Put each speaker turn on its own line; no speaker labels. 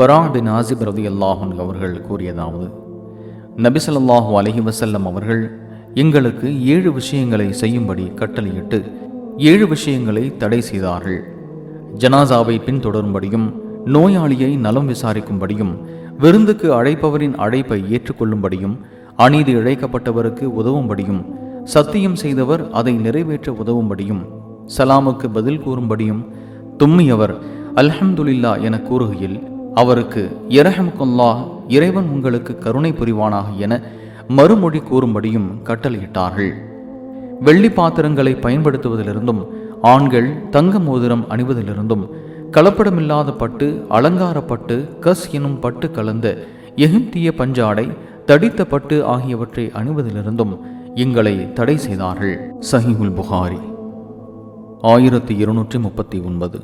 பரா பின் ஆசிப் ரதி அல்லாஹன் அவர்கள் கூறியதாவது நபிசல்லாஹூ அலஹி வசல்லம் அவர்கள் எங்களுக்கு ஏழு விஷயங்களை செய்யும்படி கட்டளையிட்டு ஏழு விஷயங்களை தடை செய்தார்கள். ஜனாசாவை பின்தொடரும்படியும் நோயாளியை நலம் விசாரிக்கும்படியும் விருந்துக்கு அழைப்பவரின் அழைப்பை ஏற்றுக்கொள்ளும்படியும் அநீதி இழைக்கப்பட்டவருக்கு உதவும்படியும் சத்தியம் செய்தவர் அதை நிறைவேற்ற உதவும்படியும் சலாமுக்கு பதில் கூறும்படியும் தும்மியவர் அல்ஹம்துலில்லா என கூறுகையில் அவருக்கு இரஹமுக்குல்லா இறைவன் உங்களுக்கு கருணை புரிவானாக என மறுமொழி கூறும்படியும் கட்டளையிட்டார்கள். வெள்ளி பாத்திரங்களை பயன்படுத்துவதிலிருந்தும் ஆண்கள் தங்க மோதிரம் அணிவதிலிருந்தும் கலப்படமில்லாத பட்டு அலங்காரப்பட்டு கஸ் எனும் பட்டு கலந்த எகிப்திய பஞ்சாடை தடித்த பட்டு ஆகியவற்றை அணிவதிலிருந்தும் எங்களை தடை செய்தார்கள். சஹிகுல் புகாரி. ஆயிரத்தி இருநூற்றி முப்பத்தி ஒன்பது.